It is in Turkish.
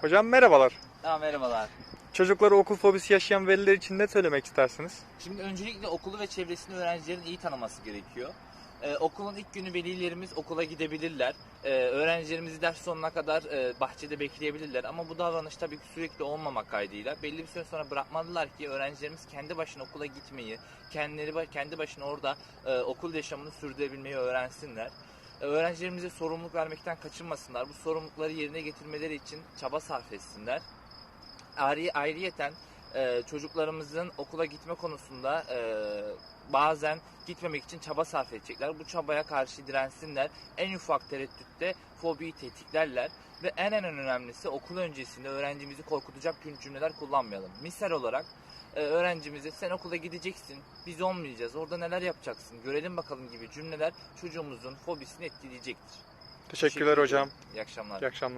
Hocam merhabalar. Tamam merhabalar. Çocukları okul fobisi yaşayan veliler için ne söylemek istersiniz? Şimdi öncelikle okulu ve çevresini öğrencilerin iyi tanıması gerekiyor. Ee, okulun ilk günü velilerimiz okula gidebilirler. Ee, öğrencilerimizi ders sonuna kadar e, bahçede bekleyebilirler. Ama bu davranış tabii ki sürekli olmamak kaydıyla belli bir süre sonra bırakmalılar ki öğrencilerimiz kendi başına okula gitmeyi, kendileri kendi başına orada e, okul yaşamını sürdürebilmeyi öğrensinler. Öğrencilerimize sorumluluk vermekten kaçınmasınlar. Bu sorumlulukları yerine getirmeleri için çaba sarf etsinler. Ayrı, ayrıyeten e, çocuklarımızın okula gitme konusunda e, bazen gitmemek için çaba sarf edecekler. Bu çabaya karşı dirensinler. En ufak tereddütte fobiyi tetiklerler. Ve en en önemlisi okul öncesinde öğrencimizi korkutacak cümleler kullanmayalım. Misal olarak e, öğrencimize sen okula gideceksin, biz olmayacağız, orada neler yapacaksın, görelim bakalım gibi cümleler çocuğumuzun fobisini etkileyecektir. Teşekkürler Teşekkür hocam. İyi akşamlar. İyi akşamlar.